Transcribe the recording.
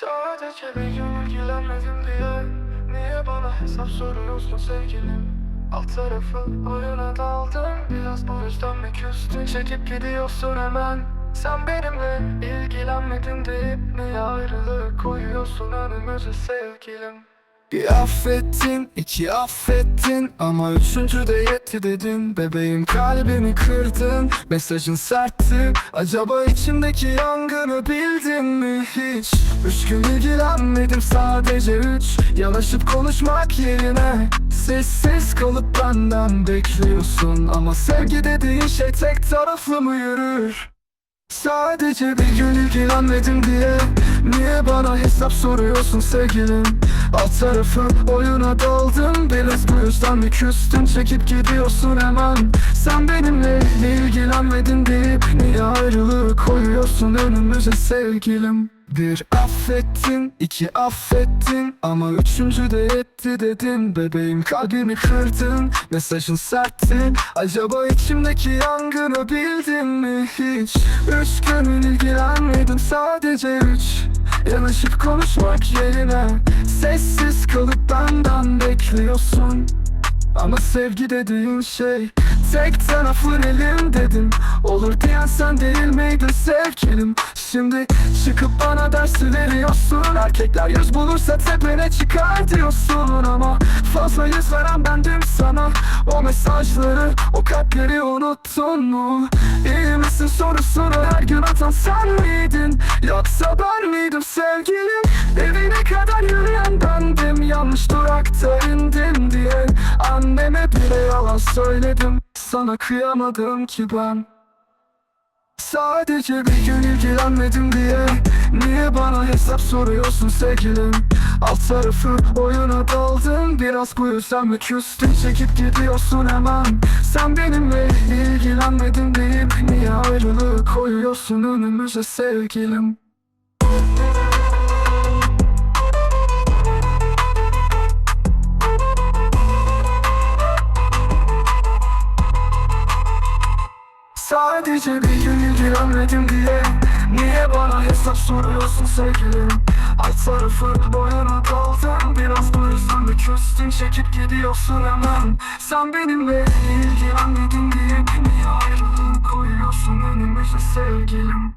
Sadece bir gün ilgilenmedim diye. Niye bana hesap soruyorsun sevgilim? Alt tarafı oyuna daldım Biraz bu yüzden mi küstün? Çekip gidiyorsun hemen. Sen benimle ilgilenmedin deyip Niye ayrılık koyuyorsun önümüze sevgilim bir affettin, iki affettin Ama üçüncü de yetti dedin. Bebeğim kalbimi kırdın Mesajın sertti. Acaba içimdeki yangını bildin mi hiç? Üç gün ilgilenmedim sadece üç. Yanaşıp konuşmak yerine Sessiz kalıp benden bekliyorsun. Ama sevgi dediğin şey tek taraflı mı yürür? Sadece bir gün ilgilenmedim diye Niye bana hesap soruyorsun sevgilim Alt tarafı oyuna daldın Biraz bu yüzden mi küstün Çekip gidiyorsun hemen. Sen benimle ilgilenmedin deyip Niye ayrılığı koyuyorsun önümüze sevgilim? Bir affettin, iki affettin Ama üçüncü de yetti dedin. Bebeğim kalbimi kırdın Mesajın sertti. Acaba içimdeki yangını bildin mi hiç? Üç gün ilgilenmedim sadece üç Yanaşıp konuşmak yerine Sessiz kalıp benden bekliyorsun. Ama sevgi dediğin şey Tek tarafın elim dedim. Olur diyen sen değil miydin sevgilim? Şimdi çıkıp bana ders veriyorsun. Erkekler yüz bulursa tepene çıkar diyorsun. Ama fazla yüz veren bendim sana. O mesajları, o kalpleri unuttun mu? İyi misin? Sorusunu atan sen miydin? Yoksa ben miydim sevgilim? Evine kadar yürüyen bendim. Yanlış durakta indim diye Anneme bile yalan söyledim. Sana kıyamadım ki ben. Sadece bir gün ilgilenmedim diye. Niye bana hesap soruyorsun sevgilim? Alt tarafı oyuna daldın. Biraz bu yüzden mi küstün? Çekip gidiyorsun hemen Sen benimle ilgilenmedin deyip Niye ayrılığı koyuyorsun önümüze sevgilim? Sadece bir gün ilgilenmedim diye Niye bana hesap soruyorsun sevgilim? Alt tarafı boyuna daldın Biraz bu mi küstün. Çekip gidiyorsun hemen. Sen benimle ilgilenmedin diye Niye ayrılığı koyuyorsun. Önümüze sevgilim